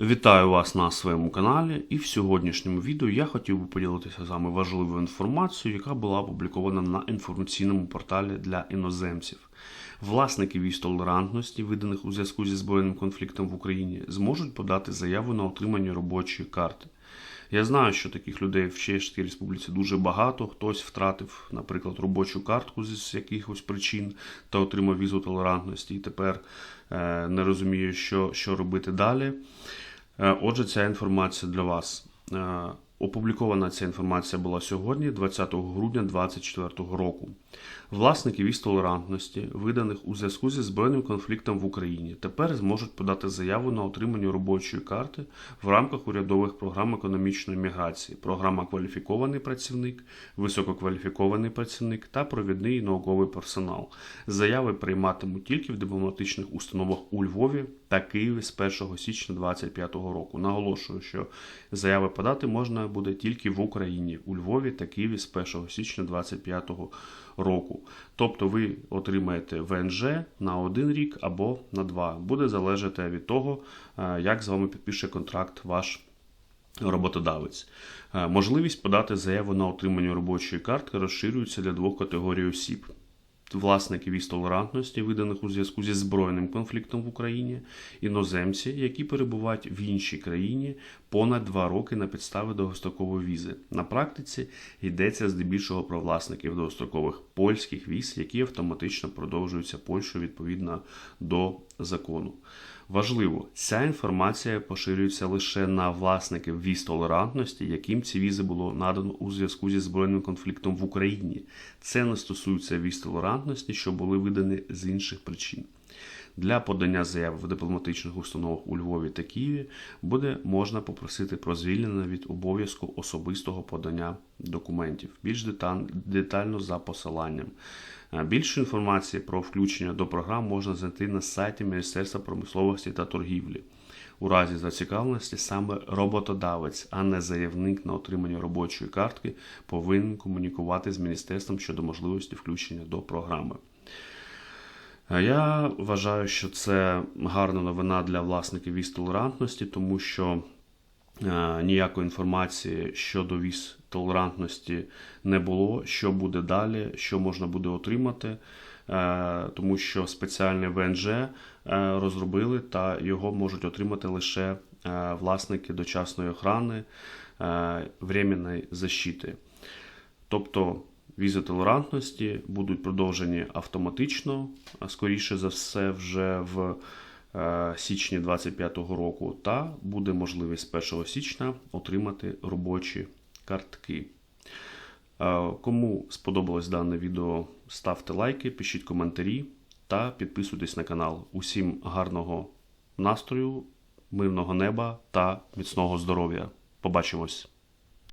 Вітаю вас на своєму каналі, і в сьогоднішньому відео я хотів би поділитися з вами важливою інформацією, яка була опублікована на інформаційному порталі для іноземців. Власники віз толерантності, виданих у зв'язку зі збройним конфліктом в Україні, зможуть подати заяву на отримання робочої карти. Я знаю, що таких людей в Чеській Республіці дуже багато. Хтось втратив, наприклад, робочу картку з якихось причин та отримав візу толерантності, і тепер е, не розуміє, що, що робити далі. Е, Отже, ця інформація для вас. Е, Опублікована ця інформація була сьогодні, 20 грудня 2024 року. Власники віз толерантності, виданих у зв'язку зі збройним конфліктом в Україні, тепер зможуть подати заяву на отримання робочої карти в рамках урядових програм економічної міграції, програма кваліфікований працівник, висококваліфікований працівник та провідний і науковий персонал. Заяви прийматимуть тільки в дипломатичних установах у Львові та Києві з 1 січня 2025 року. Наголошую, що заяви подати можна буде тільки в Україні, у Львові та Києві з 1 січня 2025 року. Тобто ви отримаєте ВНЖ на один рік або на два. Буде залежати від того, е, як з вами підпише контракт ваш роботодавець. Е, Можливість подати заяву на отримання робочої картки розширюється для двох категорій осіб. Власники віз толерантності, виданих у зв'язку зі збройним конфліктом в Україні, іноземці, які перебувають в іншій країні понад два роки на підставі довгострокової візи. На практиці йдеться здебільшого про власників довгострокових польських віз, які автоматично продовжуються Польщею відповідно до закону. Важливо, ця інформація поширюється лише на власників віз толерантності, яким ці візи було надано у зв'язку зі збройним конфліктом в Україні. Це не стосується віз толерантності, що були видані з інших причин. Для подання заяв в дипломатичних установах у Львові та Києві буде можна попросити про звільнення від обов'язку особистого подання документів, більш детально за посиланням. Е, Більше інформації про включення до програм можна знайти на сайті Міністерства промисловості та торгівлі. У разі зацікавленості саме роботодавець, а не заявник на отримання робочої картки, повинен комунікувати з міністерством щодо можливості включення до програми. Я вважаю, що це гарна новина для власників віз толерантності, тому що е, ніякої інформації щодо віз толерантності не було, що буде далі, що можна буде отримати, е, тому що спеціальний ВНЖ е, розробили та його можуть отримати лише власники дочасної охорони временної защити. Тобто візи толерантності будуть продовжені автоматично, скоріше за все, вже в е, січні 2025 року, та буде можливість з 1 січня отримати робочі картки. Е, Кому сподобалось дане відео, ставте лайки, пишіть коментарі та підписуйтесь на канал. Усім гарного настрою, мирного неба та міцного здоров'я. Побачимось!